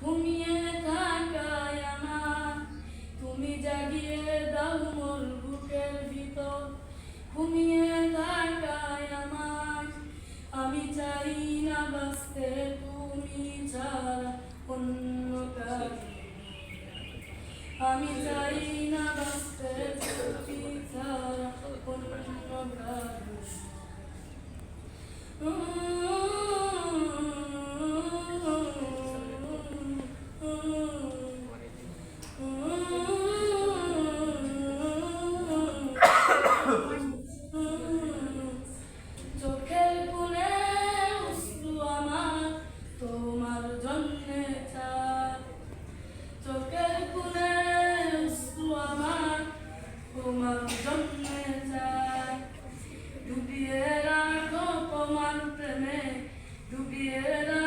ঘুমিয়ে থাকায় আমার তুমি জাগিয়ে দাও আমি চাই না বাঁচতে তুমি ছাড়া আমি চাই না বাঁচতে তোমার জন্মে যায় ডুবিয়ে রাখো তোমার প্রেমে ডুবিয়ে রাখো